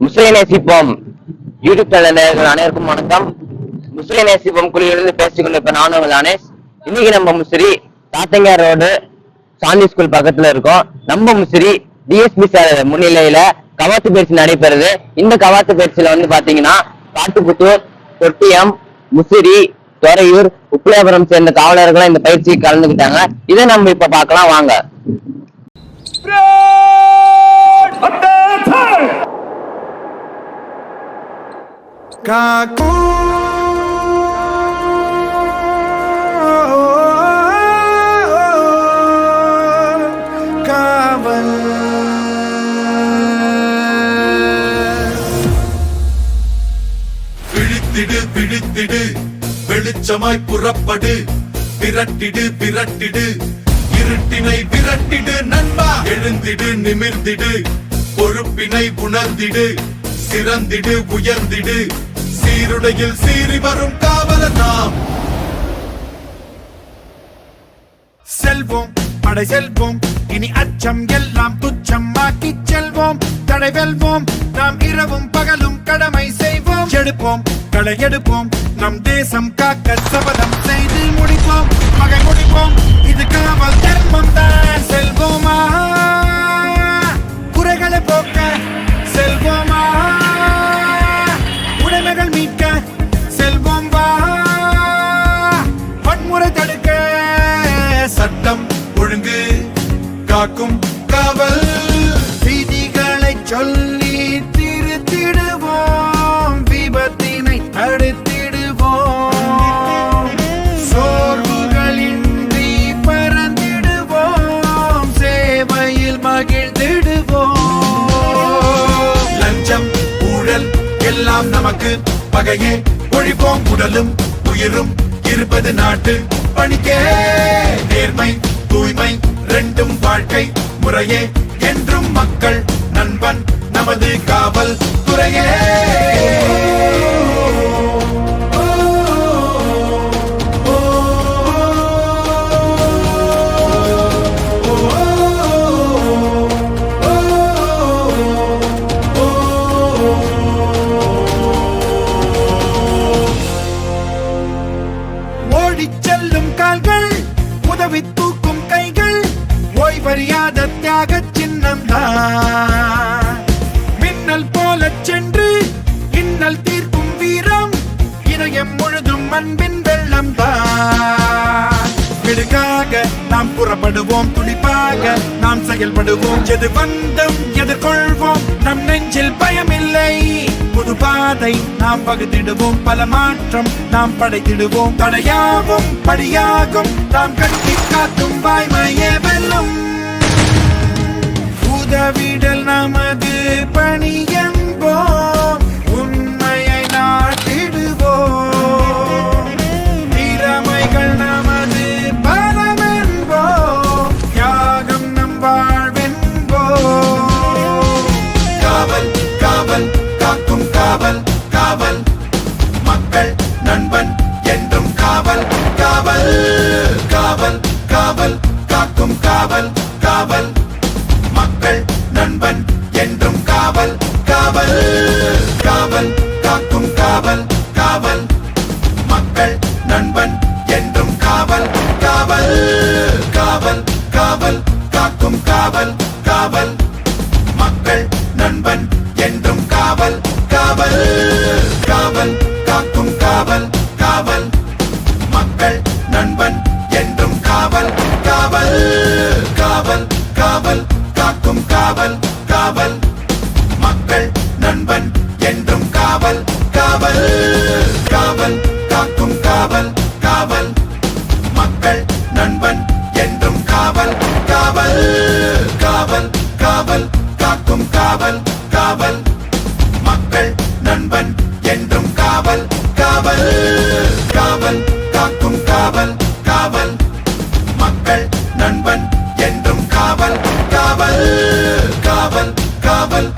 முஸ்லிம் நேசிப்போம். YouTube channel நேர்கள் அனைவருக்கும் வணக்கம். முஸ்லிம் நேசிப்போம் குழுவிலிருந்து பேசிக் கொண்டிருப்ப நானும் உங்கள் அனேஷ். இன்னைக்கு நம்ம முசிறி தாத்தங்க ரோடு சாந்தி ஸ்கூல் பக்கத்துல இருக்கோம். நம்ம முசிறி டிஎஸ்பி சார் முன்னிலையில கவாத்து பயிற்சி நடைபெறுது. இந்த கவாத்து பயிற்சியில வந்து பாத்தீங்கன்னா காட்டுப்புத்தூர் தொட்டியம் முசிறி துறையூர் உப்பிலாபுரம் சேர்ந்த காவலர்களும் இந்த பயிற்சிக்கு கலந்துக்கிட்டாங்க. இதை நம்ம இப்ப பார்க்கலாம். வாங்க. Kaku Kawan பிடித்திடு விழித்திடு வெளிச்சமாய் புறப்படு. விரட்டிடு விரட்டிடு இருட்டினை விரட்டிடு நண்பா. எழுந்திடு நிமிர்ந்திடு பொறுப்பினை உணர்ந்திடு சிறந்திடு உயர்ந்திடு. சீருடையில் சீறி வரும் காவலர் நாம் செல்வோம் படை செல்வோம் இனி அச்சம் எல்லாம் துச்சம் துச்சமாக்கி செல்வோம். தடை வெல்வோம் நாம் இரவும் பகலும் கடமை செய்வோம். எடுப்போம் களை எடுப்போம் நம் தேசம் காக்க சபதம் செய்து முடிப்போம். மகை முடிப்போம் இது காவல். சொல்லி திருத்திடுவோம். விபத்தினை தடுத்திடுவோம். சோர்வுகளின்றி பறந்திடுவோம். சேவையில் மகிழ்ந்திடுவோம். லஞ்சம் ஊழல் எல்லாம் நமக்கு பகையே. ஒழிப்போம் உடலும் உயிரும் இருப்பது நாட்டு பணிக்கே. நேர்மை தூய்மை ரெண்டும் வாழ்க்கை முறையே. என்றும் மக்கள் நண்பன் நமது காவல் துறையே. கால்கள் உதவி தூக்கும் கைகள் ஓய்வறியாத தியாகத்தை சின்னம் மின்னல் போல சென்று இன்னல் தீர்க்கும் வீரம் இதயம் முழுதும் அன்பின் வெள்ளம் விடுக்காக நாம் புறப்படுவோம் துடிப்பாக நாம் செயல்படுவோம். எது வந்தும் எதிர்கொள்வோம் நம் நெஞ்சில் பயமில்லை. புது பாதை நாம் பகுத்திடுவோம் பல மாற்றம் நாம் படைத்திடுவோம். தடையாகும் படியாகும் நாம் கட்டி காத்தும் வாய்மையே வெல்லும் உதவிடல் நமது பணி என்போம் உண்மையை நாட்டிடுவோம். திறமைகள் நமது பலம் என்போம் தியாகம் நம் வாழ்வென்போம். காவல் காவல் காக்கும் காவல் காவல். மக்கள் நண்பன் என்றும் காவல் காவல் காவல் காவல் காக்கும் காவல். காவல் காக்கும் காவல் காவல். மக்கள் நண்பன் என்றும் காவல் காவல். காவல் காவல் காக்கும் காவல் காவல். மக்கள் நண்பன் என்றும் காவல் காவல். நண்பன் என்றும் காவல் காவல் காவல் காவல் காக்கும் காவல் காவல். மக்கள் நண்பன் என்றும் காவல் காவல் காவல் காக்கும் காவல் காவல். மக்கள் நண்பன் என்றும் காவல் காவல் காவல் காவல்.